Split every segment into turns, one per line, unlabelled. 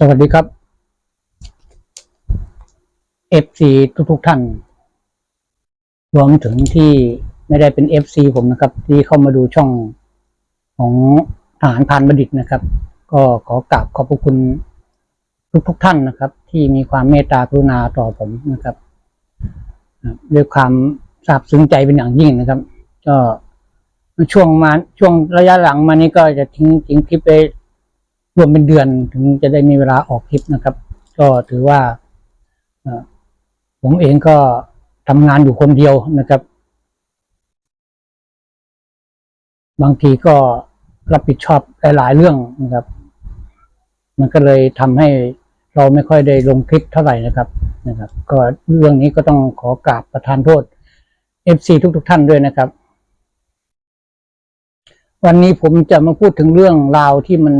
สวัสดีครับ FC ทุกทุกๆท่าน รวมถึงที่ไม่ได้เป็น FC ผมนะครับ ที่เข้ามาดูช่องของทหารพานบัณฑิตนะครับ ก็ขอกราบขอบพระคุณทุกทุกๆท่านนะครับ ที่มีความเมตตากรุณาต่อผมนะครับด้วยความซาบซึ้งใจเป็นอย่างยิ่งนะครับ ก็ช่วงมาช่วงระยะหลังมานี้ก็จะทิ้งทิ้งคลิปไป รวมเป็นเดือนถึงจะได้มีเวลาออกคลิปนะครับ ก็ถือว่าผมเองก็ทำงานอยู่คนเดียวนะครับ บางทีก็รับผิดชอบหลายๆเรื่องนะครับ มันก็เลยทำให้เราไม่ค่อยได้ลงคลิปเท่าไหร่นะครับนะครับ ก็เรื่องนี้ก็ต้องขอกราบประทานโทษ FC ทุกๆท่านด้วยนะครับ วันนี้ผมจะมาพูดถึงเรื่องราวที่มัน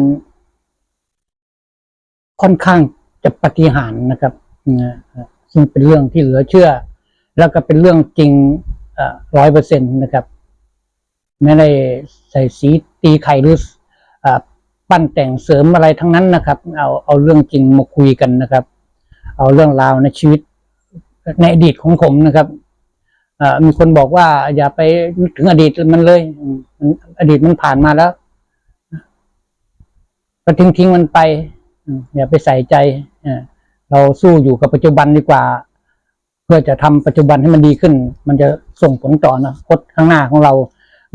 ค่อนข้างจะปฏิหารนะครับซึ่งเป็นเรื่องที่เหลือเชื่อ แล้วก็เป็นเรื่องจริงร้อยเปอร์เซ็นต์นะครับไม่ได้ใส่สีตีไข่หรืออปั้นแต่งเสริมอะไรทั้งนั้นนะครับ เอาเอาเรื่องจริงมาคุยกันนะครับ เอาเรื่องราวในชีวิตในอดีตของผมนะครับมีคนบอกว่า อย่าไปนึกถึงอดีตมันเลยอดีตมันผ่านมาแล้วก็ทิ้งทิ้งมันไป อย่าไปใส่ใจเราสู้อยู่กับปัจจุบันดีกว่า เพื่อจะทำปัจจุบันให้มันดีขึ้น มันจะส่งผลต่ออนะคตข้างหน้าของเรา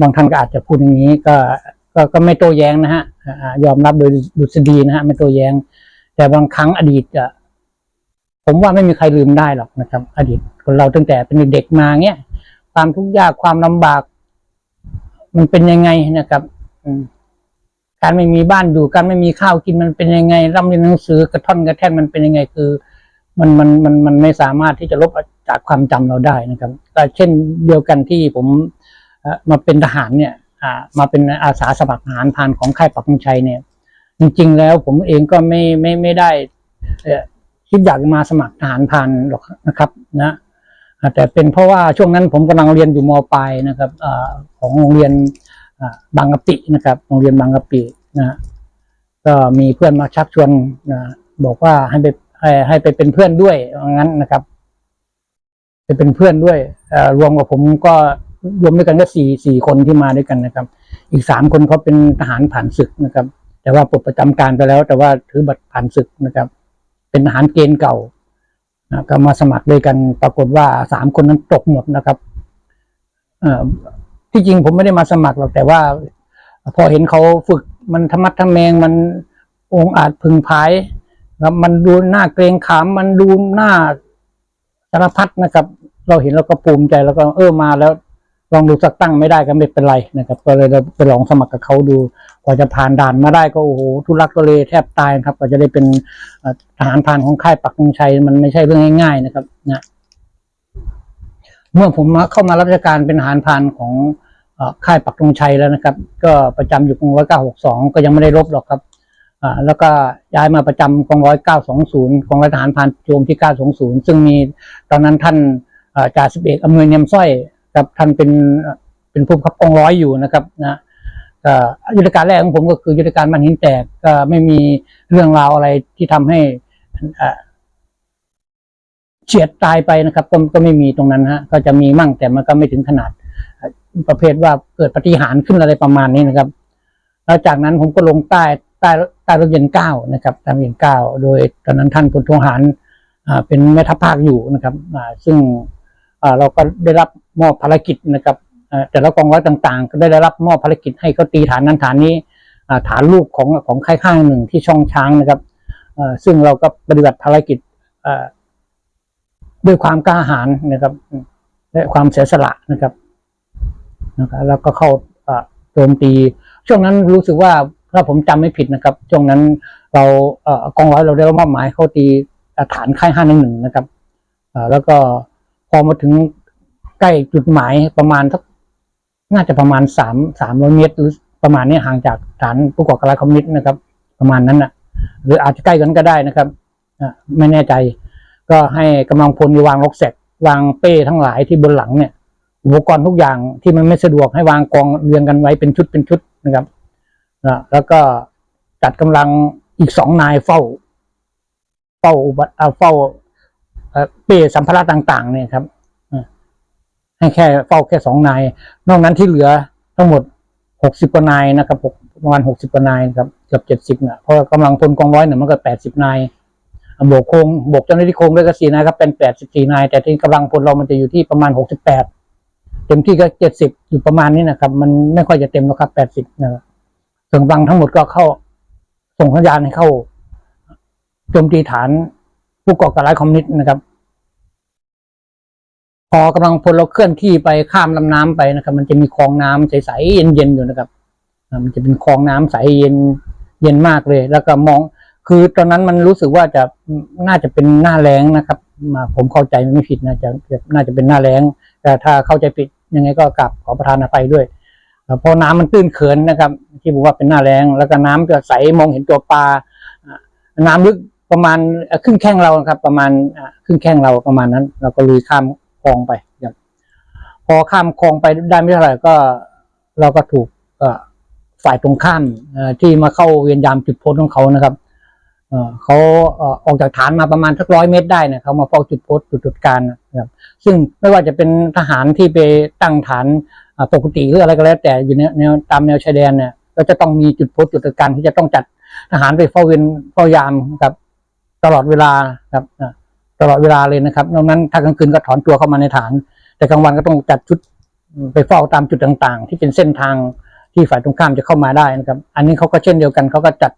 บางท่านก็อาจจะพูดอย่างนี้ก็ก็ก็ไม่โต้แย้งนะฮะยอมรับโดยดุษฎีนะฮะไม่โต้แย้ง แต่บางครั้งอดีตอะผมว่าไม่มีใครลืมได้หรอกนะครับ อดีตคนเราตั้งแต่เป็นเด็กมาเนี้ยความทุกข์ยากความลำบาก มันเป็นยังไงนะครับ อืม การไม่มีบ้านอยู่การไม่มีข้าวกินมันเป็นยังไงร่ำเรียนหนังสือกระท่อนกระแท่นมันเป็นยังไงคือ มันมันมันมันไม่สามารถที่จะลบจากความจำเราได้นะครับก็เช่นเดียวกันที่ผมมาเป็นทหารเนี่ยมาเป็นอาสาสมัครทหารพรานของค่ายปักธงชัยเนี่ย จริง ๆ แล้วผมเองก็ไม่ไม่ไม่ได้เอคิดอยากมาสมัครทหารพรานหรอกนะครับนะแต่เป็นเพราะว่าช่วงนั้นผมกำลังเรียนอยู่มปลายนะครับอของโรงเรียน บางกะปินะครับ โรงเรียนบางกะปินะก็มีเพื่อนมาชักชวนนะบอกว่าให้ไปให้ให้ไปเป็นเพื่อนด้วยว่างั้นนะครับไปเป็นเพื่อนด้วยรวมกับผมก็รวมด้วยกันก็สี่สี่คนที่มาด้วยกันนะครับ อีกสามคนเขาเป็นทหารผ่านศึกนะครับ แต่ว่าปลดประจำการไปแล้ว แต่ว่าถือบัตรผ่านศึกนะครับ เป็นทหารเกณฑ์เก่านะก็มาสมัครด้วยกันปรากฏว่าสามคนนั้นตกหมดนะครับ ที่จริงผมไม่ได้มาสมัครหรอกแต่ว่า พอเห็นเขาฝึกมันธรรมัดทะแมงมันองอาจพึงพายแล้วมันดูหน้าเกรงขามมันดูหน้าสารพัดนะครับ เราเห็นแล้วก็ภูมิใจแล้วก็เออมาแล้ว ลองดูสักตั้งไม่ได้ก็ไม่เป็นไรนะครับ ก็เลยเราไปลองสมัครกับเขาดูกว่าจะผ่านด่านมาได้ก็โอ้โหทุลักทุเลแทบตายครับกว่าจะได้เป็นทหารพรานของค่ายปักธงชัยมันไม่ใช่เรื่องง่ายๆนะครับนะ เมื่อผมมาเข้ามารับราชการเป็นทหารพรานของค่ายปักธงชัยแล้วนะครับ ก็ประจำอยู่กองร้อยเก้าหกสองก็ยังไม่ได้ลบหรอกครับแล้วก็ย้ายมาประจำกองร้อยเก้าสองศูนย์กองร้อยทหารพรานโจมที่เก้าสองศูนย์ซึ่งมีตอนนั้นท่านจ่าสิบเอกอำนวยเนียมสร้อยครับท่านเป็นเป็นผู้บับกองร้อยอยู่นะครับนะยุทธการแรกของผมก็คือยุทธการมันหินแตกก็ไม่มีเรื่องราวอะไรที่ทำให้ เฉียดตายไปนะครับ ก็ก็ไม่มีตรงนั้นฮะก็จะมีมั่งแต่มันก็ไม่ถึงขนาด ประเภทว่าเกิดปฏิหารขึ้นอะไรประมาณนี้นะครับ แล้วจากนั้นผมก็ลงใต้ใต้ใต้รถเย็นเก้านะครับใต้รถเย็นเก้าโดยตอนนั้นท่านพลทหารอ่าเป็นแม่ทัพภาคอยู่นะครับอ่าซึ่งอ่าเราก็ได้รับมอบภารกิจนะครับอ่แต่ละกองร้อยต่างๆ ก็ได้รับมอบภารกิจให้เขาตีฐานนั้นฐานนี้อ่าฐานลูกของของค่ายข้างหนึ่งที่ช่องช้างนะครับอ่าซึ่งเราก็ปฏิบัติภารกิจอ่า ด้วยความกล้าหาญนะครับและความเสียสละนะครับนะครับ แล้วก็เข้าโจมตี ช่วงนั้นรู้สึกว่าถ้าผมจำไม่ผิดนะครับ ช่วงนั้นเราเอกองร้อยเราได้รับมอบหมายเข้าตีฐานค่ายห้าหนึ่งหนึ่งนะครับแล้วก็พอมาถึงใกล้จุดหมายประมาณสักน่าจะประมาณสามสามร้อยเมตร หรือประมาณนี้ห่างจากฐานผู้ก่อการร้ายคอมมิวนิสต์นะครับ ประมาณนั้นนะหรืออาจจะใกล้กันก็ได้นะครับไม่แน่ใจ ก็ให้กำลังพลวางล็อกเสร็จวางเป้ทั้งหลายที่บนหลังเนี่ย อุปกรณ์ทุกอย่างที่มันไม่สะดวกให้วางกองเรียงกันไว้เป็นชุดเป็นชุดนะครับนะแล้วก็จัดกำลังอีกสองนายเฝ้า เฝ้าอุบัติอาเฝ้าเป้สัมภาระต่าง ๆ เนี่ยครับให้แค่เฝ้าแค่สองนาย นอกนั้นที่เหลือทั้งหมดหกสิบกว่านายนะครับประมาณหกสิบกว่านายครับเกือบเจ็ดสิบนะเพราะกำลังพลกองร้อยเนี่ยมันก็แปดสิบนาย บวกโครงบวกเจ้าหน้าที่โครงด้วยก็สี่นายครับเป็นแปดสิบสี่นาย แต่ที่กำลังพลเรามันจะอยู่ที่ประมาณหกสิบแปดเต็มที่ก็เจ็ดสิบอยู่ประมาณนี้นะครับ มันไม่ค่อยจะเต็มหรอกครับแปดสิบนะครับส่วนกำลังทั้งหมดก็เข้า ส่งสัญญาณให้เข้าโจมตีฐานผู้ก่อการร้ายคอมมิวนิสต์นะครับ พอกำลังพลเราเคลื่อนที่ไปข้ามลำน้ำไปนะครับ มันจะมีคลองน้ำใสๆเย็นๆอยู่นะครับมันจะเป็นคลองน้ำใสเย็นเย็นมากเลย แล้วก็มอง คือตอนนั้นมันรู้สึกว่าจะน่าจะเป็นหน้าแรงนะครับ มาผมเข้าใจไม่ผิดนะจะน่าจะเป็นหน้าแรงแต่ถ้าเข้าใจผิดยังไงก็กลับขอประทานอภัยด้วยเพราะน้ำมันตื้นเขินนะครับ ที่บอกว่าเป็นหน้าแรงแล้วก็น้ำจะใสมองเห็นตัวปลาน้ำลึกประมาณครึ่งแข้งเราครับ ประมาณครึ่งแข้งเราประมาณนั้น เราก็ลุยข้ามคลองไปครับพอข้ามคลองไปได้ไม่เท่าไหร่ก็เราก็ถูกฝ่ายตรงข้ามที่มาเข้าเวียนยามจุดพสต์ของเขานะครับ เขาออกจากฐานมาประมาณสักร้อยเมตรได้เนี่ยเขามาเฝ้าจุดโพสจุดจุดการนะครับ ซึ่งไม่ว่าจะเป็นทหารที่ไปตั้งฐานปกติหรืออะไรก็แล้ว แต่อยู่ในแนวตามแนวชายแดนเนี่ยก็จะต้องมีจุดโพสจุดจุดการที่จะต้องจัดทหารไปเฝ้าเวรเฝ้ายามครับตลอดเวลาครับตลอดเวลาเลยนะครับนอกนั้นถ้ากลางคืนก็ถอนตัวเข้ามาในฐาน แต่กลางวันก็ต้องจัดชุดไปเฝ้าตามจุดต่างๆ ที่เป็นเส้นทางที่ฝ่ายตรงข้ามจะเข้ามาได้นะครับ อันนี้เขาก็เช่นเดียวกันเขาก็จัด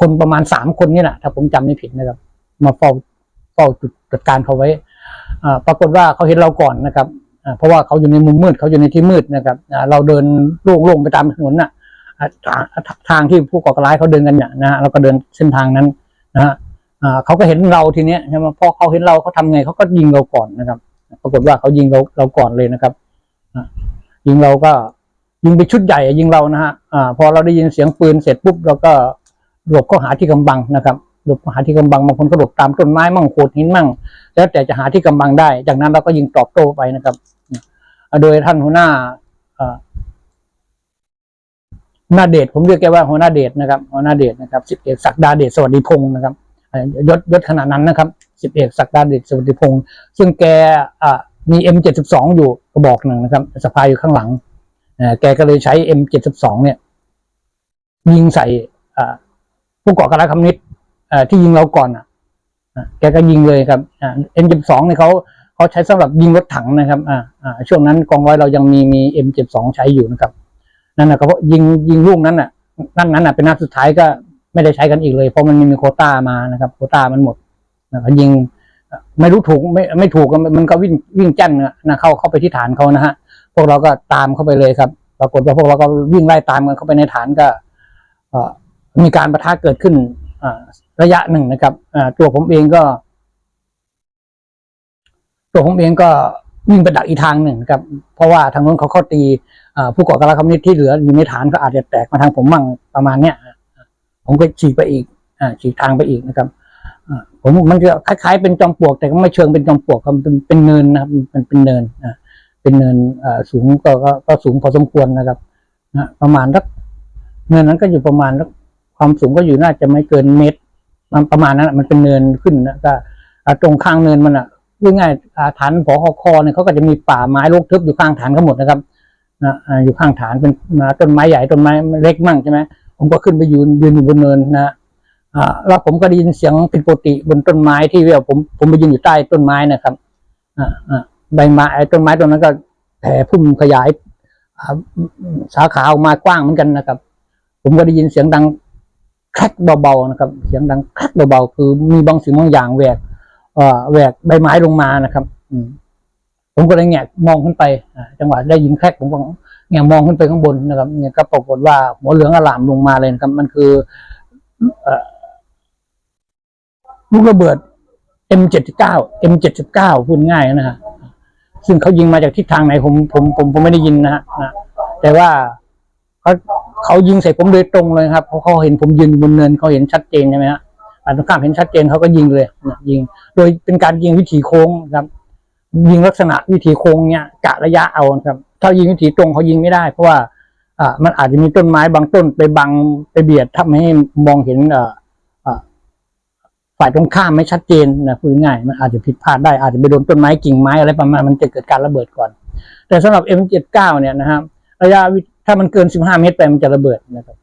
คนประมาณสามคนนี่แหละถ้าผมจำไม่ผิดนะครับ มาเฝ้าเฝ้าจุดจัดการเขาไว้ปรากฏว่าเขาเห็นเราก่อนนะครับเพราะว่าเขาอยู่ในมุมมืดเขาอยู่ในที่มืดนะครับเราเดินโล่งๆไปตามถนนน่ะทางที่ผู้ก่อการร้ายเขาเดินกันเนี่ยนะฮะเราก็เดินเส้นทางนั้นนะฮะเขาก็เห็นเราทีเนี้ยใช่ไหมพอเขาเห็นเราเขาทำไงเขาก็ยิงเราก่อนนะครับ ปรากฏว่าเขายิงเราเราก่อนเลยนะครับยิงเราก็ยิงไปชุดใหญ่ยิงเรานะฮะพอเราได้ยินเสียงปืนเสร็จปุ๊บเราก็ หลบเข้าหาที่กำบังนะครับหลบหาที่กำบังบางคนก็หลบตามต้นไม้มั่งโขดหินมั่ง แล้วแต่จะหาที่กำบังได้ จากนั้นเราก็ยิงตอบโต้ไปนะครับ โดยท่านหัวหน้าหน้าเดชผมเรียกแกว่าหัวหน้าเดชนะครับหัวหน้าเดชนะครับสิบเอกศักดาเดชสวัสดิพงศ์นะครับยศยศขนาดนั้นนะครับสิบเอกศักดาเดชสวัสดิพงศ์ซึ่งแกอ่ามีเอ็มเจ็ดสิบสองอยู่กระบอกหนึ่งนะครับสะพายอยู่ข้างหลังแกก็เลยใช้เอ็มเจ็ดสิบสองเนี่ย ยิงใส่อ่า ผู้ก่อการร้ายคอมมิวนิสต์ที่ยิงเราก่อนอะแกก็ยิงเลยครับเอ็มเจ็ดสองเนี่ยเขาเขาใช้สำหรับยิงรถถังนะครับอ่าช่วงนั้นกองร้อยเรายังมีมีเอ็มเจ็ดสองใช้อยู่นะครับนั่นนะเพราะยิงยิงลูกนั้นน่ะนั่นนั้นน่ะเป็นนัดสุดท้ายก็ไม่ได้ใช้กันอีกเลย เพราะมันม่มีโคต้ามานะครับ โคต้ามันหมดนะครับยิงไม่รู้ถูกไม่ไม่ถูกมันก็วิ่งวิ่งจั่นนะเข้าเข้าไปที่ฐานเขานะฮะพวกเราก็ตามเข้าไปเลยครับ ปรากฏว่าพวกเราก็วิ่งไล่ตามกันเข้าไปในฐานก็เมีการประทะเกิดขึ้นระยะหนึ่งนะครับตัวผมเองก็ ตัวผมเองก็วิ่งไปดักอีกทางหนึ่งนะครับ เพราะว่าทางนู้นเขาเข้าตีผู้ก่อการร้ายคอมมิวนิสต์ที่เหลืออยู่ในฐานก็อาจจะแตกมาทางผมมั่งประมาณเนี้ยผมก็ฉีกไปอีกอฉีกทางไปอีกนะครับผมมันจะคล้ายๆเป็นจอมปลวกแต่ก็ไม่เชิงเป็นจอมปลวกครับเป็นเป็นเนินนะครับมันเป็นเนินเป็นเนินสูงก็ก็ก็สูงพอสมควรนะครับนะประมาณสักเนินนั้นก็อยู่ประมาณสัก ความสูงก็อยู่น่าจะไม่เกินเมตรมันประมาณนั้นอะมันเป็นเนินขึ้นนะก็ตรงข้างเนินมันอะพูดง่ายๆฐานผอคอเนี่ยเขาก็จะมีป่าไม้รกทึบอยู่ข้างฐานทั้งหมดนะครับนะอยู่ข้างฐานเป็นต้นไม้ใหญ่ต้นไม้เล็กมั่งใช่ไหมผมก็ขึ้นไปยืนยืนอยู่บนเนินนะอ่าแล้วผมก็ได้ยินเสียงผิดปกติบนต้นไม้ที่ว่าผมผมไปยืนอยู่ใต้ต้นไม้นะครับอ่าใบไม้ต้นไม้ต้นนั้นก็แผ่พุ่มขยายสาขาออกมากว้างเหมือนกันนะครับ ผมก็ได้ยินเสียงดัง ครกเบาๆนะครับ เสียงดังครกเบาๆคือมีบางสิ่งบางอย่างแหวกเอ่อแหวกใบไม้ลงมานะครับ อืมผมก็เลยแงะมองขึ้นไปจังหวะได้ยินแครกผมก็แงะมองขึ้นไปข้างบนนะครับ เนี่ยก็ปรากฏว่าหัวเหลืองอลามลงมาเลยนะครับ มันคืออ่อลูกระเบิด M79 M79 พูดง่ายนะฮะซึ่งเขายิงมาจากทิศทางไหนผมผมผมผมไม่ได้ยินนะฮะแต่ว่า เขาเขายิงใส่ผมโดยตรงเลยครับเพราะเขาเห็นผมยืนอยู่บนเนินเขาเห็นชัดเจนใช่ไหมฮะฝ่ายตรงข้ามเห็นชัดเจนเขาก็ยิงเลยยิง โดยเป็นการยิงวิถีโค้งครับ ยิงลักษณะวิถีโค้งเนี่ยกะระยะเอาครับถ้ายิงวิถีตรงเขายิงไม่ได้ เพราะว่าอ่ามันอาจจะมีต้นไม้บางต้นไปบังไปเบียดทำให้มองเห็นอ่อเอ่อฝ่ายตรงข้ามไม่ชัดเจนนะพูดง่ายมันอาจจะผิดพลาดได้อาจจะไปโดนต้นไม้กิ่งไม้อะไรประมาณมันจะเกิดการระเบิดก่อน แต่สำหรับ M79 เนี่ยนะครับระยะ ถ้ามันเกิน15เมตรไปมันจะระเบิดนะครับ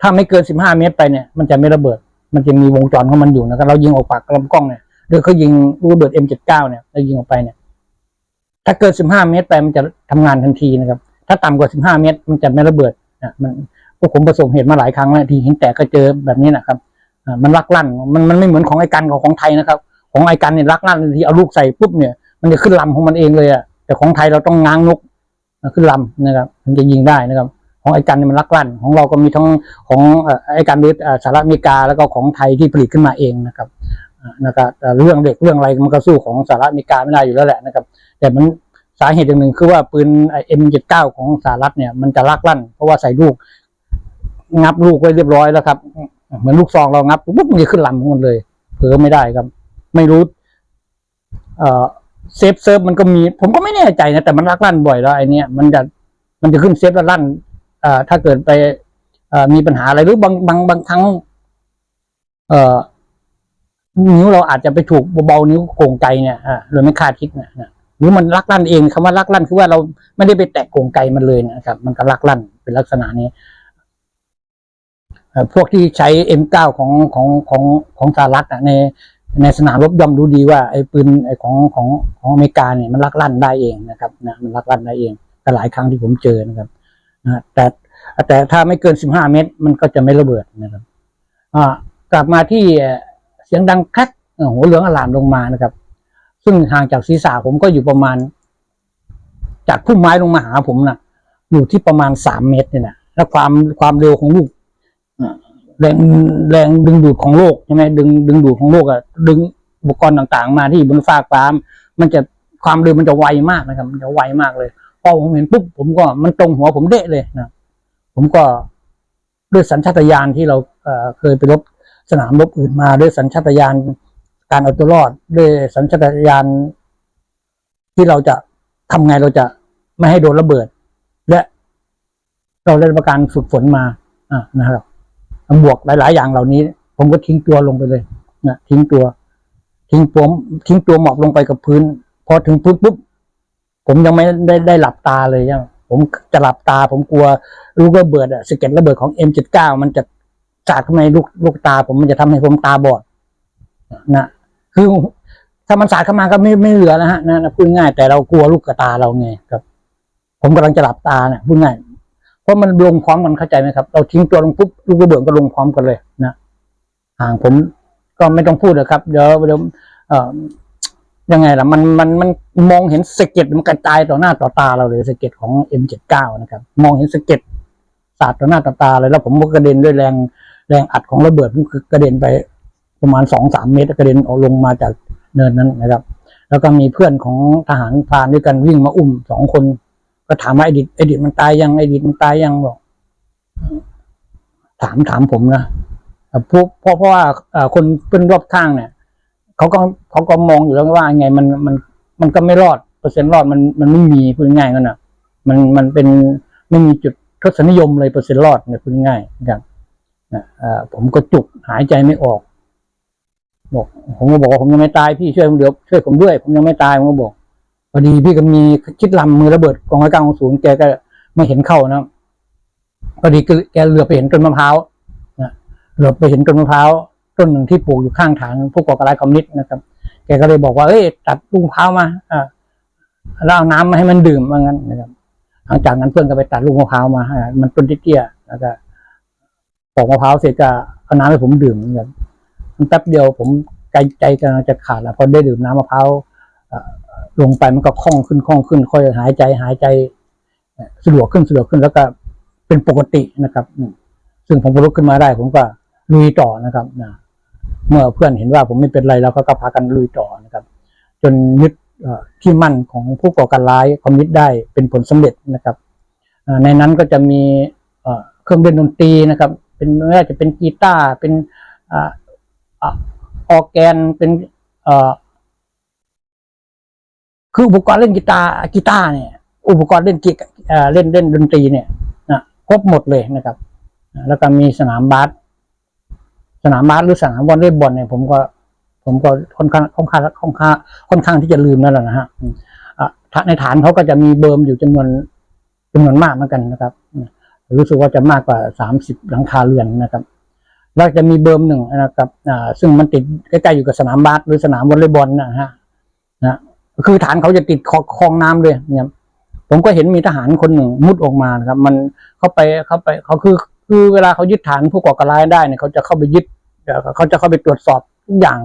ถ้าไม่เกิน15เมตรไปเนี่ย มันจะไม่ระเบิด มันจะมีวงจรของมันอยู่นะครับเรายิงออกปากลำกล้องเนี่ยหรือเขายิงลูกระเบิด M79 เนี่ยเรายิงออกไปเนี่ย ถ้าเกิน15เมตรไปมันจะทำงานทันทีนะครับ ถ้าต่ำกว่า15เมตร มันจะไม่ระเบิดนะมันพวกผมประสบเหตุมาหลายครั้งแล้วที่เห็นแต่ก็เจอแบบนี้นะครับมันลักลั่นมันมันไม่เหมือนของไอ้กันกับของไทยนะครับ ของไอ้กันเนี่ยลักลั่นทันทีเอาลูกใส่ปุ๊บเนี่ยมันจะขึ้นลำของมันเองเลยอะแต่ของไทยเราต้องง้างนก ขึ้นลำนะครับมันจะยิงได้นะครับ ของไอ้กันมันลักลั่น ของเราก็มีทั้งของไอ้กันหรือเอ่อสหรัฐอเมริกาแล้วก็ของไทยที่ผลิตขึ้นมาเองนะครับนะครับเรื่องเด็กเรื่องอะไรมันก็สู้ของสหรัฐอเมริกาไม่ได้อยู่แล้วแหละนะครับ แต่มันสาเหตุอย่างหนึ่งคือว่าปืนเอ็มเจ็ดเก้าของสหรัฐเนี่ยมันจะลักลั่น เพราะว่าใส่ลูก งับลูกไว้เรียบร้อยแล้วครับเหมือนลูกซองเรางับปุ๊บมันจะขึ้นลำของมันเลยเผลอไม่ได้ครับ ไม่รู้ เอ่อ เซฟเซิร์ฟมันก็มี ผมก็ไม่แน่ใจนะแต่มันลักลั่นบ่อยแล้วไอเนี้ยมันจะมันจะขึ้นเซฟแล้วลั่นอ่อถ้าเกิดไปอ่อมีปัญหาอะไรหรือบางบางบางครั้งเอ่อนิ้วเราอาจจะไปถูกเบาๆนิ้วโก่งไกเนี่ยอ่าโดยไม่คาดคิดนะนะหรือมันลักลั่นเองคำว่าลักลั่นคือว่าเราไม่ได้ไปแตะโก่งไกมันเลยนะครับ มันก็ลักลั่นเป็นลักษณะนี้พวกที่ใช้ M9 ของของของของสหรัฐอะใน ในสนามรบย่อมรู้ดีว่าไอ้ปืนไอ้ของของของอเมริกาเนี่ยมันลักลั่นได้เองนะครับนะมันลักลั่นได้เองแต่หลายครั้งที่ผมเจอนะครับนะแต่แต่ถ้าไม่เกิน15เมตร มันก็จะไม่ระเบิดนะครับอ่ากลับมาที่เสียงดังคัดเอ่อหัวเหลืองอลามลงมานะครับ ซึ่งห่างจากศีรษะผมก็อยู่ประมาณ จากพุ่มไม้ลงมาหาผมนะอยู่ที่ประมาณสามเมตรเนี่ยนะแล้วความความเร็วของลูก แรงแรงดึงดูดของโลกใช่ไหมดึงดึงดูดของโลกอะดึงอุปกรณ์ต่างๆ มาที่บนฟากฟ้ามันจะความเร็วมันจะไวมากนะครับ มันจะไวมากเลยพอผมเห็นปุ๊บผมก็มันตรงหัวผมเดะเลยนะผมก็ด้วยสัญชาตญาณที่เราเคยไปรบสนามรบอื่นมา ด้วยสัญชาตญาณการเอาตัวรอด ด้วยสัญชาตญาณที่เราจะทำไงเราจะไม่ให้โดนระเบิด และเราได้รับการฝึกฝนมาอ่านะครับ บวกหลาย ๆ อย่างเหล่านี้ ผมก็ทิ้งตัวลงไปเลยนะทิ้งตัว ทิ้งตัวทิ้งตัวหมอบลงไปกับพื้น พอถึงพื้นปุ๊บผมยังไม่ได้ได้หลับตาเลยยังผมจะหลับตา ผมกลัวลูกระเบิดอะสเก็ดระเบิดของ M79 มันจะสาดเข้าในลูกลูกตา ผมมันจะทำให้ผมตาบอดนะคือถ้ามันสาดเข้ามาก็ไม่ไม่เหลือแล้วฮะนะนพูดง่ายแต่เรากลัวลูกกระตาเราไงครับ ผมกำลังจะหลับตาเนี่ยพูดง่าย เพราะมันลงพร้อมกันเข้าใจไหมครับ เราทิ้งตัวลงปุ๊บลูกระเบิดก็ลงพร้อมกันเลยนะห่างผมก็ไม่ต้องพูดเลยครับ เดี๋ยวเดี๋ยวเอ่อยังไงล่ะมันมันมันมองเห็นสะเก็ดมันกระจายต่อหน้าต่อตาเราเลยสะเก็ดของ M79 นะครับ มองเห็นสะเก็ดสาดต่อหน้าต่อตาเลยแล้วผมก็กระเด็นด้วยแรงแรงอัดของระเบิดผมคือกระเด็นไปประมาณสองสามเมตรกระเด็นออกลงมาจากเนินนั้นนะครับ แล้วก็มีเพื่อนของทหารพานด้วยกันวิ่งมาอุ้มสองคน ก็ถามว่าไอดิดไอดิดมันตายยังไอดิดมันตายยังบอกถามถามผมนะแต่พวกเพราะเพราะว่าคนเป็นรอบข้างเนี่ยเขาก็เขาก็มองอยู่แล้วว่าไงมันมันมันก็ไม่รอดเปอร์เซ็นต์รอดมันมันไม่มีพูดง่ายกันนะมันมันเป็นไม่มีจุดทศนิยมเลยเปอร์เซ็นต์รอดเนี่ยพูดง่ายๆนะครับนะผมก็จุกหายใจไม่ออกบอกผมก็บอกว่าผมยังไม่ตายพี่ช่วยผมเดี๋ยวช่วยผมด้วย ผมยังไม่ตายผมก็บอก พอดีพี่ก็มีคิดลำมือระเบิดกองร้อยเก้าของศูนย์แกก็ไม่เห็นเข้านะพอดีแกเหลือไปเห็นต้นมะพร้าวนะเหลือไปเห็นต้นมะพร้าวต้นหนึ่งที่ปลูกอยู่ข้างทางผู้ก่อการร้ายคอมมิวนิสต์นะครับ แกก็เลยบอกว่าเอ้ยตัดลูกมะพร้าวมาอ่าแล้วเอาน้ำมาให้มันดื่มว่างั้นนะครับหลังจากนั้นเพื่อนก็ไปตัดลูกมะพร้าวมาอ่ามันต้นเตี้ยๆแล้วก็ปอกมะพร้าวเสร็จก็เอาน้ำให้ผมดื่มเหมือนกันแป๊บเดียวผมใจใจกำลังจะขาดแล้วพอได้ดื่มน้ำมะพร้าว ลงไปมันก็คล่องขึ้นคล่องขึ้นค่อยหายใจหายใจสะดวกขึ้นสะดวกขึ้นแล้วก็เป็นปกตินะครับซึ่งผมก็ลุกขึ้นมาได้ ผมก็ลุยต่อนะครับนะเมื่อเพื่อนเห็นว่าผมไม่เป็นไรแล้วก็ก็พากันลุยต่อนะครับ จนยึดที่มั่นของผู้ก่อการร้ายคอมมิวนิสต์ได้เป็นผลสำเร็จนะครับในนั้นก็จะมีเครื่องดนตรีนะครับ เป็นไม่ว่าจะเป็นกีตาร์เป็นออแกนเป็นอ คืออุปกรณ์เล่นกีตาร์กีตาร์เนี่ย อุปกรณ์เล่นกีเล่นเล่นดนตรีเนี่ยนะครบหมดเลยนะครับ แล้วก็มีสนามบาสสนามบาสหรือสนามวอลเลย์บอลเนี่ยผมก็ผมก็ค่อนข้างค่อนข้างค่อนข้างค่อนข้างที่จะลืมนั่นแหละนะฮะอืมอะถ้าในฐานเขาก็จะมีเบิร์มอยู่จำนวนจำนวนมากเหมือนกันนะครับรู้สึกว่าจะมากกว่าสามสิบหลังคาเรือนนะครับ แล้วจะมีเบิร์มหนึ่งนะครับซึ่งมันติดใกล้ๆอยู่กับสนามบาสหรือสนามวอลเลย์บอลนะฮะนะ คือฐานเขาจะติดคลองคลองน้ำเลยเนี่ยผมก็เห็นมีทหารคนหนึ่งมุดออกมานะครับ มันเข้าไปเข้าไปเขาคือคือเวลาเขายึดฐานผู้ก่อการร้ายได้เนี่ยเขาจะเข้าไปยึดเขาจะเข้าไปตรวจสอบทุกอย่าง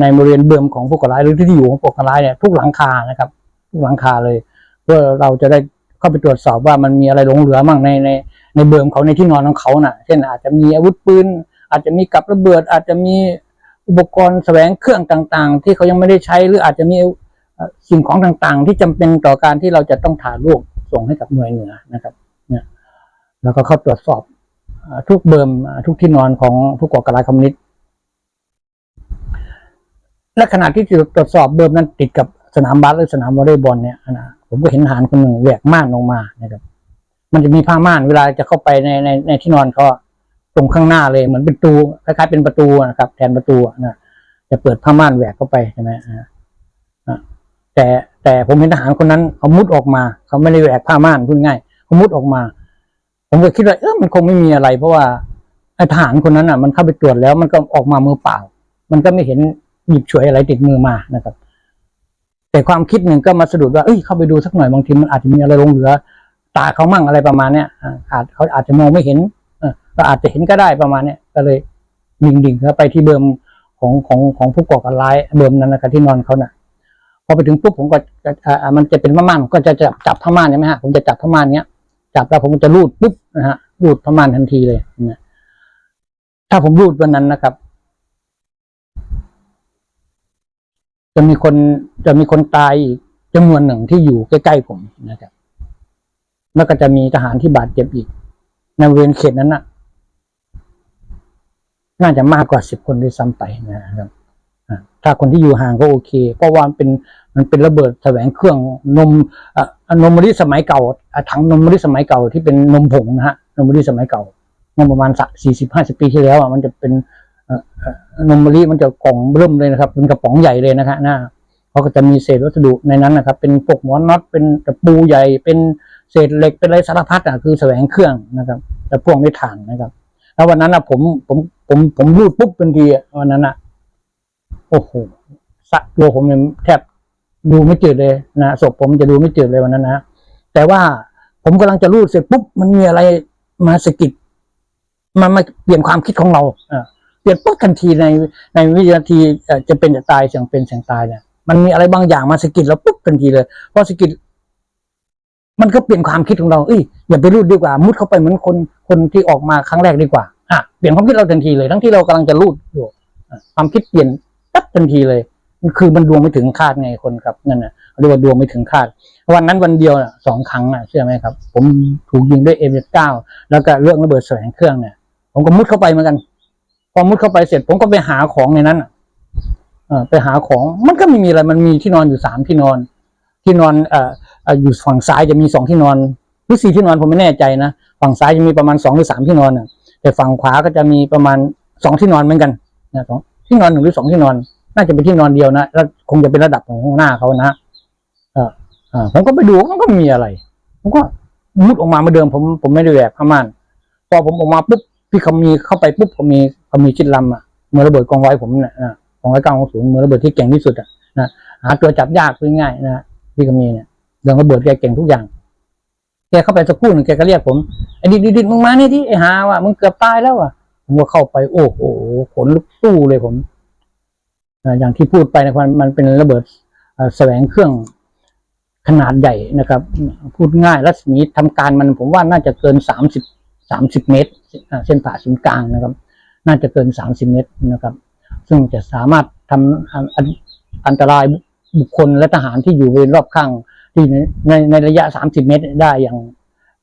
ในบริเวณเบิร์มของผู้ก่อการร้ายหรือที่อยู่ของผู้ก่อการร้ายเนี่ยทุกหลังคานะครับ ทุกหลังคาเลย เพื่อเราจะได้เข้าไปตรวจสอบว่ามันมีอะไรหลงเหลือมั่งในในในเบิร์มเขาในที่นอนของเขาน่ะ เช่นอาจจะมีอาวุธปืนอาจจะมีกับระเบิด อาจจะมีอุปกรณ์แสวงเครื่องต่าง ๆ ที่เขายังไม่ได้ใช้หรืออาจจะมี สิ่งของต่างๆ ที่จำเป็นต่อการที่เราจะต้องถ่ายรูปส่งให้กับหน่วยเหนือนะครับเนี่ยแล้วก็เข้าตรวจสอบทุกเบิร์มทุกที่นอนของผู้ก่อการร้ายคอมมิวนิสต์และขณะที่ตรวจสอบเบิร์มนั้นติดกับสนามบาสหรือสนามวอลเลย์บอลเนี่ยนะผมก็เห็นทหารคนหนึ่งแหวกม่านลงมานะครับ มันจะมีผ้าม่านเวลาจะเข้าไปในในในที่นอนเขาตรงข้างหน้าเลยเหมือนเป็นประตูคล้ายๆเป็นประตูนะครับ แทนประตูนะจะเปิดผ้าม่านแหวกเข้าไปใช่ไหมอ่า แต่แต่ผมเห็นทหารคนนั้นเขามุดออกมา เขาไม่ได้แหวกผ้าม่านพูดง่ายเขามุดออกมา ผมก็คิดว่าเออมันคงไม่มีอะไร เพราะว่าไอ้ทหารคนนั้นอะ มันเข้าไปตรวจแล้ว มันก็ออกมามือเปล่า มันก็ไม่เห็นหยิบฉวยอะไรติดมือมานะครับ แต่ความคิดหนึ่งก็มาสะดุดว่าเอ้ยเข้าไปดูสักหน่อยบางทีมันอาจจะมีอะไรลงเหลือ ตาเขามั่งอะไรประมาณเนี้ยอ่าอาจเขาอาจจะมองไม่เห็นเออเราอาจจะเห็นก็ได้ประมาณเนี้ยก็เลยดิ่งดิ่งเข้าไปที่เบิร์มของของของผู้ก่อการร้ายเบิร์มนั้นนะครับที่นอนเขาน่ะ พอไปถึงปุ๊บผมก็อ่ามันจะเป็นผ้าม่านก็จะจับจับผ้าม่านใช่ไหมฮะผมจะจับผ้าม่านเนี้ยจับแล้วผมจะรูดปุ๊บนะฮะรูดผ้าม่านทันทีเลยนะถ้าผมรูดวันนั้นนะครับ จะมีคนจะมีคนตายอีกจำนวนหนึ่งที่อยู่ใกล้ๆผมนะครับ แล้วก็จะมีทหารที่บาดเจ็บอีกในบริเวณเขตนั้นน่ะ น่าจะมากกว่าสิบคนด้วยซ้ำไปนะครับ ถ้าคนที่อยู่ห่างก็โอเค เพราะว่ามันเป็นมันเป็นระเบิดแสวงเครื่องนมอ่นมมะลิสมัยเก่าถังนมมะลิสมัยเก่าที่เป็นนมผงนะฮะนมมะลิสมัยเก่าเมื่อประมาณสักสี่สิบห้าสิบปีที่แล้วอะมันจะเป็นนมมะลิมันจะกล่องเริ่มเลยนะครับ เป็นกระป๋องใหญ่เลยนะฮะหน้าเขาก็จะมีเศษวัสดุในนั้นนะครับ เป็นพวกหมอนน็อตเป็นตะปูใหญ่ เป็นเศษเหล็กเป็นอะไรสารพัดอะคือแสวงเครื่องนะครับแต่พ่วงด้วยถ่านนะครับ แล้ววันนั้นอะผมผมผมผมรูดปุ๊บเป็นทีวันนั้นอะ โอ้โหสะตัวผมเนี่ยแทบดูไม่จืดเลยนะศพผมจะดูไม่จืดเลยวันนั้นนะแต่ว่าผมกำลังจะรูดเสร็จปุ๊บมันมีอะไรมาสะกิดมันมาเปลี่ยนความคิดของเราเปลี่ยนปุ๊บทันทีในในวินาทีจะเป็นจะตายเสียงเป็นเสียงตายเนี่ยมันมีอะไรบางอย่างมาสะกิดเราปุ๊บทันทีเลยพอสะกิดมันก็เปลี่ยนความคิดของเราเอ้ยอย่าไปรูดดีกว่า มุดเข้าไปเหมือนคนคนที่ออกมาครั้งแรกดีกว่าอะเปลี่ยนความคิดเราทันทีเลย ทั้งที่เรากำลังจะรูดอยู่ความคิดเปลี่ยนั๊บทันทีเลย คือมันดวงไม่ถึงคาดไงคนครับนั่นน่ะเรียกว่าดวงไม่ถึงคาด วันนั้นวันเดียวสองครั้งอะเชื่อไหมครับ ผมถูกยิงด้วยเอ็มเก้าแล้วก็เรื่องระเบิดแสวงเครื่องเนี่ย ผมก็มุดเข้าไปเหมือนกัน พอมุดเข้าไปเสร็จ ผมก็ไปหาของในนั้นอะเออไปหาของมันก็ไม่มีอะไรมันมีที่นอนอยู่สามที่นอน ที่นอนเอ่ออยู่ฝั่งซ้ายจะมีสองที่นอนหรือสี่ที่นอนผมไม่แน่ใจนะฝั่งซ้ายจะมีประมาณสองหรือสามที่นอนแต่ฝั่งขวาก็จะมีประมาณสองที่นอนเหมือนกันนะสอง ที่นอนหนึ่งหรือสองที่นอน น่าจะเป็นที่นอนเดียวนะแล้วคงจะเป็นระดับของข้างหน้าเขานะเออเออผมก็ไปดูมันก็ไม่มีอะไรผมก็มุดออกมาเหมือนเดิมผมผมไม่ได้แหวกผ้าม่านพอผมออกมาปุ๊บพี่เขามีเข้าไปปุ๊บเขามีเขามีชิดลำอะเมื่อระเบิดกองร้อยผมเนี่ยนะกองร้อยก้าของศูนย์เมื่อระเบิดที่เก่งที่สุดอะนะหาตัวจับยากง่ายนะพี่เขามีเนี่ยเรื่องระเบิดแกเก่งทุกอย่างแกเข้าไปสักครู่หนึ่งแกก็เรียกผมไอ้ดิดดิดดิดมึงมานี่ที่ไอ้หาว่ะมึงเกือบตายแล้วอะ ผมก็เข้าไปโอ้โหขนลุกสู้เลยผมอย่างที่พูดไปนะครับมันเป็นระเบิดแสวงเครื่องขนาดใหญ่นะครับ พูดง่ายรัศมีทำการมันผมว่าน่าจะเกินสามสิบสามสิบเมตร เส้นผ่าศูนย์กลางนะครับ น่าจะเกินสามสิบเมตรนะครับ ซึ่งจะสามารถทำอันอันอันตรายบุคคลและทหารที่อยู่บริเวณรอบข้างที่ในในในระยะสามสิบเมตรได้อย่าง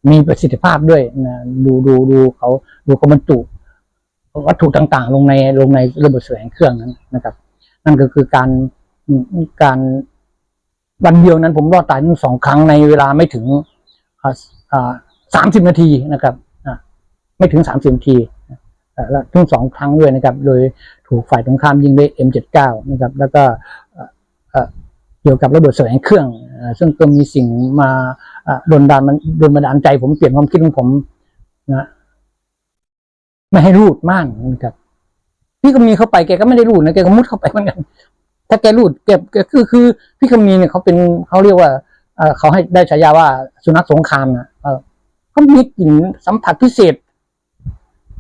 มีประสิทธิภาพด้วยนะดูดูดูเขาดูเขาบรรจุ วัตถุต่างๆ ลงในลงในระบบแสวงเครื่องนั้นนะครับ นั่นก็คือการการวันเดียวนั้น ผมรอดตายทั้งสองครั้งในเวลาไม่ถึงสามสิบนาทีนะครับไม่ถึงสามสิบนาทีและทั้งสองครั้งด้วยนะครับ โดยถูกฝ่ายตรงข้ามยิงด้วย M79 นะครับ แล้วก็เกี่ยวกับระเบิดแสวงเครื่อง ซึ่งก็มีสิ่งมาเอ่อดลดานมันดลบันดาลใจผมเปลี่ยนความคิดของผมนะ ไม่ให้รูดม่านนะครับพี่ก็มีเข้าไปแกก็ไม่ได้รูดนะแกก็มุดเข้าไปเหมือนกัน ถ้าแกรูดแกแกคือคือ พี่คำมีเนี่ยเขาเป็นเขาเรียกว่าเขาให้ได้ฉายาว่าสุนัขสงครามนะเขามีกลิ่นสัมผัสพิเศษ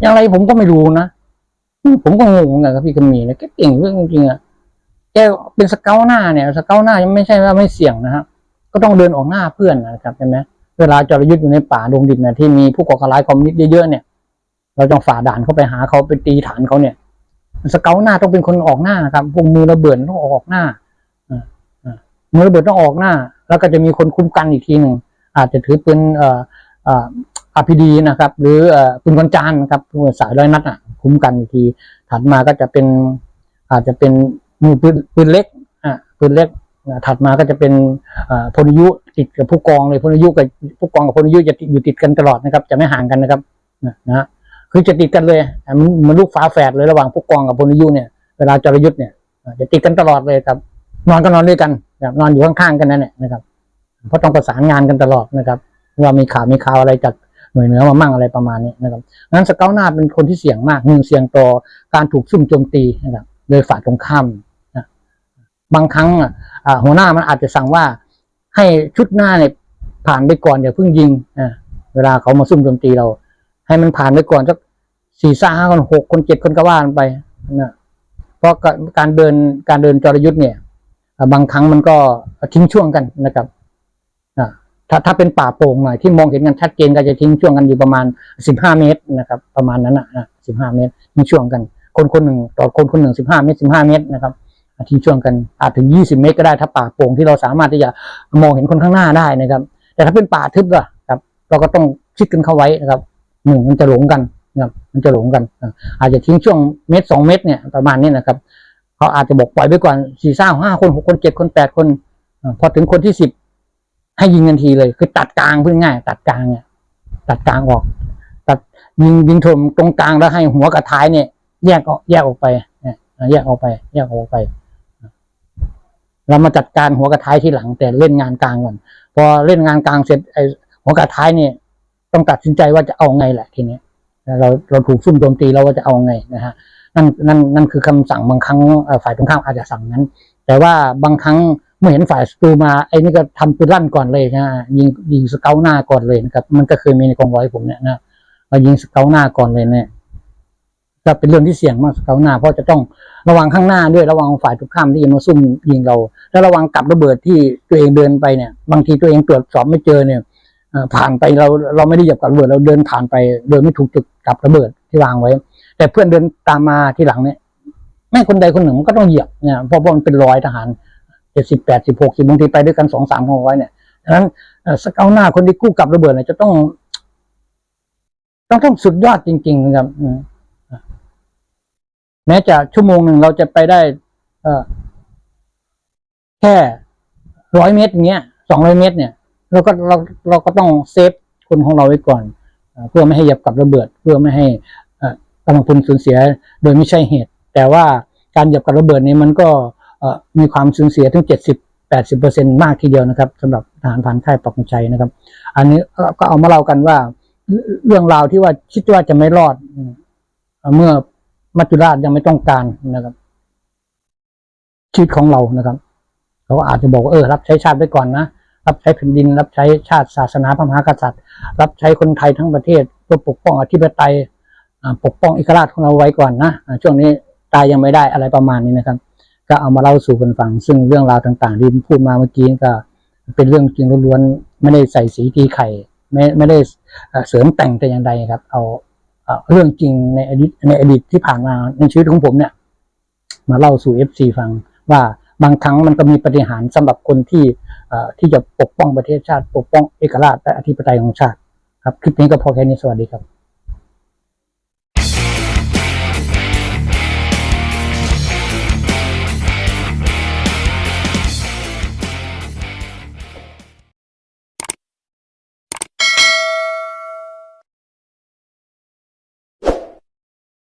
อย่างไรผมก็ไม่รู้นะผมก็งงเหมือนกับพี่คำมีนะแกเก่งเรื่องจริงอะแกเป็นสเกลหน้าเนี่ยสเกลหน้ายังไม่ใช่ว่าไม่เสี่ยงนะครับก็ต้องเดินออกหน้าเพื่อนนะครับใช่ไหมเวลาจรยุทธ์อยู่ในป่าดงดิบเนี่ยที่มีผู้ก่อการร้ายคอมมิวนิสต์เยอะๆเนี่ย เราต้องฝ่าด่านเข้าไปหาเขาไปตีฐานเขาเนี่ยสเกลหน้าต้องเป็นคนออกหน้านะครับพวกมือระเบิดต้องออกหน้าอ่าอ่ามือระเบิดต้องออกหน้า แล้วก็จะมีคนคุ้มกันอีกทีหนึ่งอาจจะถือปืนเอ่อเอ่ออาพีดีนะครับ หรือเอ่อปืนกลจานนะครับสายร้อยนัดอะ คุ้มกันอีกที ถัดมาก็จะเป็น อาจจะเป็นมือปืนปืนเล็กอะปืนเล็กถัดมาก็จะเป็นอ่อพลยุติดกับผู้กองเลยพลยุกับผู้กองกับพลยุจะอยู่ติดกันตลอดนะครับ จะไม่ห่างกันนะครับนะนะ คือจะติดกันเลยมันมันลูกฟ้าแฝดเลยระหว่างผู้กองกับพลยุเนี่ยเวลาจรยุทธ์เนี่ยจะติดกันตลอดเลยครับ นอนก็นอนด้วยกันนะครับนอนอยู่ข้างๆกันนั่นแหละนะครับ เพราะต้องประสานงานกันตลอดนะครับว่ามีข่าวมีข่าวอะไรจากหน่วยเหนือมามั่งอะไรประมาณนี้นะครับงั้นสเกลหน้าเป็นคนที่เสี่ยงมากหนึ่งเสี่ยงต่อการถูกซุ่มโจมตีนะครับโดยฝ่ายตรงข้ามนะบางครั้งอะอ่าหัวหน้ามันอาจจะสั่งว่าให้ชุดหน้าเนี่ยผ่านไปก่อนอย่าเพิ่งยิงเวลาเขามาซุ่มโจมตีเรา ให้มันผ่านไปก่อนสักสี่ห้าคนหกคนเจ็ดคนก็ว่ากันไปนะเพราะการเดินการเดินจรยุทธ์เนี่ย บางครั้งมันก็ทิ้งช่วงกันนะครับถ้าถ้าเป็นป่าโปร่งหน่อยที่มองเห็นกันชัดเจนก็จะทิ้งช่วงกันอยู่ประมาณสิบห้าเมตรนะครับ ประมาณนั้นนะสิบห้าเมตรทิ้งช่วงกัน คนคนหนึ่งต่อคนคนหนึ่งสิบห้าเมตรสิบห้าเมตรนะครับทิ้งช่วงกันอาจถึงยี่สิบเมตรก็ได้ถ้าป่าโปร่งที่เราสามารถที่จะมองเห็นคนข้างหน้าได้นะครับ แต่ถ้าเป็นป่าทึบล่ะครับ เราก็ต้องชิดกันเข้าไว้นะครับ หนึ่งมันจะหลงกันนะครับมันจะหลงกันอาจจะทิ้งช่วงเมตรสองเมตรเนี่ยประมาณนี้นะครับเขาอาจจะบอกปล่อยไปก่อนสี่ห้าห้าคนหกคนเจ็ดคนแปดคนพอถึงคนที่สิบให้ยิงทันทีเลย คือตัดกลางเพูดง่าย ตัดกลางเนี่ย ตัดกลางออก ตัดยิงยิงถมตรงกลางแล้วให้หัวกับท้ายเนี่ย แยกออกแยกออกไปเนี่ยแยกออกไป แยกออกไป เรามาจัดการหัวกับท้ายที่หลังแต่เล่นงานกลางก่อนพอเล่นงานกลางเสร็จไอหัวกับท้ายเนี่ย ต้องตัดสินใจว่าจะเอาไงแหละทีนี้เราเราถูกซุ่มโจมตีเราว่าจะเอาไงนะฮะนั่นนั่นนั่นคือคำสั่งบางครั้งฝ่ายตรงข้ามอาจจะสั่งนั้น แต่ว่าบางครั้งเมื่อเห็นฝ่ายศัตรูมาไอ้นี่ก็ทำปืนลั่นก่อนเลยนะยิงยิงสเกลหน้าก่อนเลยนะครับมันก็เคยมีในกองร้อยผมเนี่ยนะเรายิงสเกลหน้าก่อนเลยเนี่ยก็เป็นเรื่องที่เสี่ยงมากสเกลหน้าเพราะจะต้องระวังข้างหน้าด้วยระวังฝ่ายตรงข้ามที่จะมาซุ่มยิงเรา แล้วระวังกับระเบิดที่ตัวเองเดินไปเนี่ย บางทีตัวเองตรวจสอบไม่เจอเนี่ย ผ่านไปเราเราไม่ได้เหยียบกับระเบิดเราเดินผ่านไป โดยไม่ถูกจุดกับระเบิดที่วางไว้ แต่เพื่อนเดินตามมาที่หลังเนี่ยแม่คนใดคนหนึ่งมันก็ต้องเหยียบเนี่ยเพราะว่ามันเป็นรอยทหารเจ็ดสิบแปดสิบหกสิบบางทีไปด้วยกันสองสามคนไว้เนี่ยดังนั้นเอ่อสเกลหน้าคนที่กู้กับระเบิดเนี่ยจะต้อง ต้องต้องสุดยอดจริงๆนะครับแม้จะชั่วโมงหนึ่งเราจะไปได้แค่ร้อยเมตรอย่างเงี้ยสองร้อยเมตรเนี่ย เราก็เราเราก็ต้องเซฟคนของเราไว้ก่อน เพื่อไม่ให้หยียบกับระเบิด เพื่อไม่ให้เอ่อกำลังพลสูญเสียโดยไม่ใช่เหตุ แต่ว่าการหยียบกับระเบิดนี้มันก็มีความสูญเสียถึงเจ็ดสิบแปดสิบเปอร์เซ็นมากทีเดียวนะครับสำหรับทหารผ่านค่ายปักธงชัยนะครับ อันนี้ก็เอามาเล่ากันว่าเรื่องราวที่ว่าคิดว่าจะไม่รอด เมื่อมัจจุราชยังไม่ต้องการนะครับชีวิตของเรานะครับ เขาอาจจะบอกว่าเออรับใช้ชาติไปก่อนนะ รับใช้แผ่นดิน รับใช้ชาติศาสนาพระมหากษัตริย์ รับใช้คนไทยทั้งประเทศเพื่อปกป้องอธิปไตยปกป้องเอกราชของเราไว้ก่อนนะช่วงนี้ตายยังไม่ได้อะไรประมาณนี้นะครับ ก็เอามาเล่าสู่กันฟัง ซึ่งเรื่องราวต่างๆที่พูดมาเมื่อกี้ก็เป็นเรื่องจริงล้วนๆไม่ได้ใส่สีตีไข่ไม่ไม่ได้เสริมแต่งแต่อย่างใดครับ เอาเรื่องจริงในอดีตในอดีตที่ผ่านมาในชีวิตของผมเนี่ย มาเล่าสู่เอฟซีฟังว่าบางครั้งมันก็มีปฏิหารย์สำหรับคนที่ ที่จะปกป้องประเทศชาติ ปกป้องเอกราชและอธิปไตยของชาติ ครับ คลิปนี้ก็พอแค่นี้ สวัสดีครับ